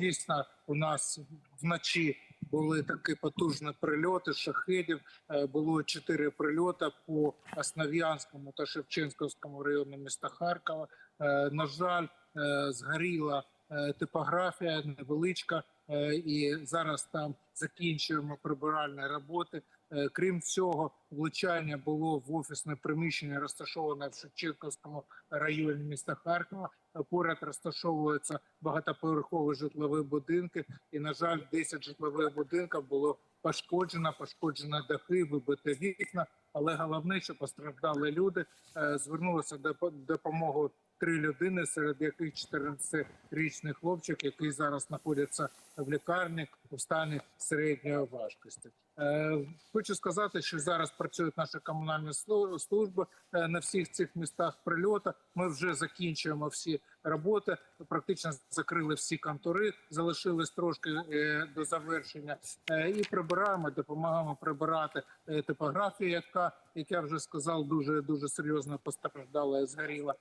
Дійсно, у нас вночі були такі потужні прильоти шахедів. Е, Було чотири прильоти по Основ'янському та Шевченківському району міста Харкова. Е, На жаль, е, згоріла типографія невеличка, і зараз там закінчуємо прибиральні роботи. Е, Крім цього, влучання було в офісне приміщення, розташоване в Шевченківському районі міста Харкова. Е, Поряд розташовуються багатоповерхові житлові будинки, і на жаль, 10 житлових будинків було пошкоджено, пошкоджено дахи, вибиті вікна. Але головне, що постраждали люди, Е, звернулися до по- допомогу три людини, серед яких 14-річний хлопчик, який зараз знаходиться в лікарні у стані середньої важкості. Е, Хочу сказати, що зараз працюють наші комунальні слу- служби е, на всіх цих містах прильоту. Ми вже закінчуємо всі роботи. Практично закрили всі контори, залишилось трошки е, до завершення. І прибираємо, допомагаємо прибирати типографію, яка як я вже сказав, дуже дуже серйозно постраждала і згоріла.